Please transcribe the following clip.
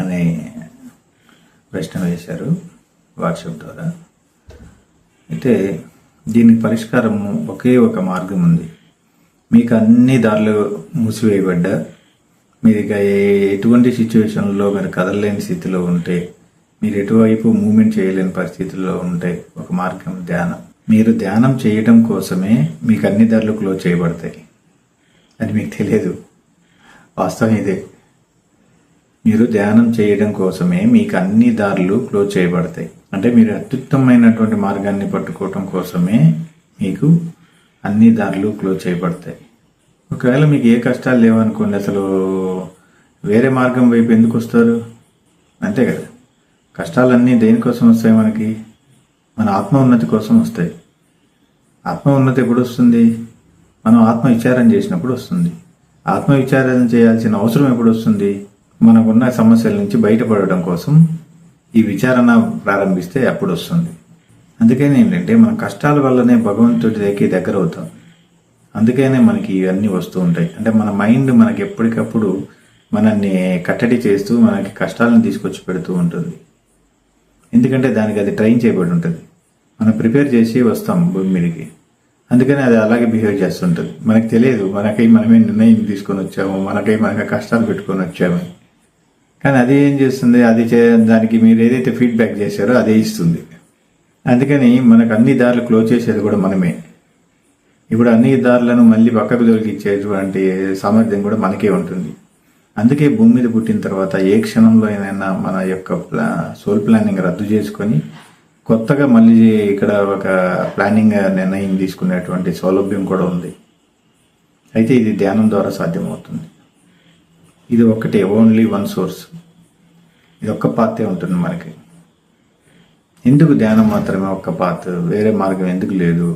అని ప్రశ్న వేశారు వాట్సాప్ ద్వారా. అయితే దీనికి పరిష్కారం ఒకే ఒక మార్గం ఉంది. మీకు అన్ని దారులు మూసివేయబడ్డా మీరు ఇక ఏ- ఎటువంటి సిచ్యువేషన్లో మీరు కదలలేని స్థితిలో ఉంటే మీరు ఎటువైపు మూమెంట్ చేయలేని పరిస్థితుల్లో ఉంటే ఒక మార్గం ధ్యానం. మీరు ధ్యానం చేయడం కోసమే మీకు అన్ని దారులు క్లోజ్ చేయబడతాయి. అది మీకు తెలియదు. వాస్తవం ఇదే. మీరు ధ్యానం చేయడం కోసమే మీకు అన్ని దారులు క్లోజ్ చేయబడతాయి. అంటే మీరు అత్యుత్తమైనటువంటి మార్గాన్ని పట్టుకోవటం కోసమే మీకు అన్ని దారులు క్లోజ్ చేయబడతాయి. ఒకవేళ మీకు ఏ కష్టాలు లేవనుకోండి అసలు వేరే మార్గం వైపు ఎందుకు వస్తారు? అంతే కదా. కష్టాలన్నీ దేనికోసం వస్తాయి మనకి? మన ఆత్మ ఉన్నతి కోసం వస్తాయి. ఆత్మ ఉన్నతి ఎప్పుడు వస్తుంది? మనం ఆత్మ విచారం చేసినప్పుడు వస్తుంది. ఆత్మ విచారం చేయాల్సిన అవసరం ఎప్పుడు వస్తుంది? మనకున్న సమస్యల నుంచి బయటపడడం కోసం ఈ విచారణ ప్రారంభిస్తే అప్పుడు వస్తుంది అందుకని ఏంటంటే మన కష్టాల వల్లనే భగవంతుడి దగ్గర దగ్గర అవుతాం. అందుకనే మనకి ఇవన్నీ వస్తూ ఉంటాయి. అంటే మన మైండ్ మనకి ఎప్పటికప్పుడు మనల్ని కట్టడి చేస్తూ మనకి కష్టాలను తీసుకొచ్చి పెడుతూ ఉంటుంది. ఎందుకంటే దానికి అది ట్రైన్ చేయబడి ఉంటుంది. మనం ప్రిపేర్ చేసి వస్తాం భూమి మీదకి. అందుకని అది అలాగే బిహేవ్ చేస్తుంటుంది. మనకు తెలియదు మనకై మనమే నిర్ణయం తీసుకొని వచ్చాము మనకై మనకి కష్టాలు పెట్టుకొని వచ్చాము. కానీ అది ఏం చేస్తుంది? అది చే దానికి మీరు ఏదైతే ఫీడ్బ్యాక్ చేశారో అదే ఇస్తుంది. అందుకని మనకు అన్ని దారులు క్లోజ్ చేసేది కూడా మనమే. ఇప్పుడు అన్ని దారులను మళ్ళీ పక్కకు దొరికిచ్చేటువంటి సామర్థ్యం కూడా మనకే ఉంటుంది. అందుకే భూమి మీద పుట్టిన తర్వాత ఏ క్షణంలో అయినా మన యొక్క ప్లా సోల్ ప్లానింగ్ రద్దు చేసుకొని కొత్తగా మళ్ళీ ఇక్కడ ఒక ప్లానింగ్ నిర్ణయం తీసుకునేటువంటి సౌలభ్యం కూడా ఉంది. అయితే ఇది ధ్యానం ద్వారా సాధ్యమవుతుంది. ఇది ఒకటే ఓన్లీ వన్ సోర్స్ ఇది ఒక్క పాతే ఉంటుంది మనకి. ఎందుకు ధ్యానం మాత్రమే ఒక్క పాత్? వేరే మార్గం ఎందుకు లేదు?